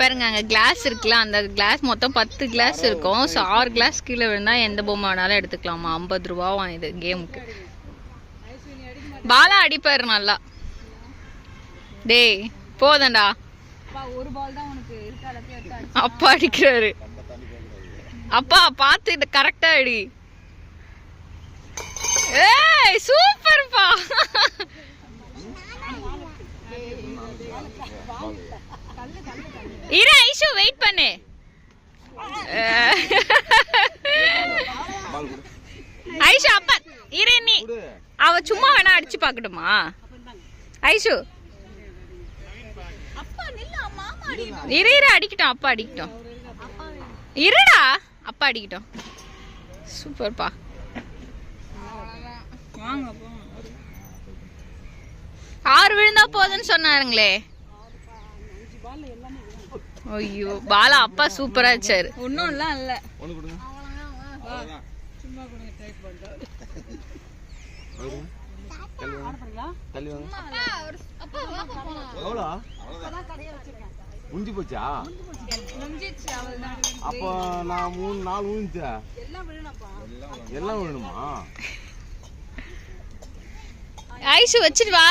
பாருங்க அங்க கிளாஸ் இருக்குல்ல அந்த கிளாஸ் மொத்தம் பத்து கிளாஸ் இருக்கும். ஸோ ஆறு கிளாஸ் கீழே விழுந்தா எந்த பொம்மை வேணாலும் எடுத்துக்கலாமா? ஐம்பது ரூபாவும் இது கேமுக்கு பாலா அடிப்பாரு நல்லா. டேய் போதண்டா ஒரு பால் தான் உனக்கு இருக்கா எல்லாத்தையும் எடுத்து அடி. அப்பா அடிக்கிறாரு. அப்பா பார்த்து கரெக்டா அடி ஏய் சூப்பர்ப்பா இரு ஐஷு வெயிட் பண்ணு. ஐஷு அப்பா இரு நீ அவ சும்மா வேணா அடிச்சு பார்க்கட்டுமா ஐஷு. இரு இரு அடிக்கட்டும் அப்பா அடிக்கட்டும். இருடா அப்பா அடிக்கட்டும். சூப்பர்ப்பா. ஆறு விழுந்தா போதுன்னு சொன்னாருங்களே. ஐயோ பாலா அப்பா சூப்பரா வச்சாரு ஒன்றும் இல்லை. இல்லை முடிஞ்சு போச்சா? அப்போ நான் மூணு நாலு விழுந்துச்சா எல்லாம் விழணுமா ஐஷு வச்சிட்டு வா.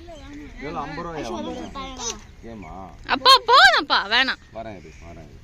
ஐம்பது ரூபாயா? ஏமா அப்பா போதும்ப்பா வேணாம். வரேன் இது வரேன் இது.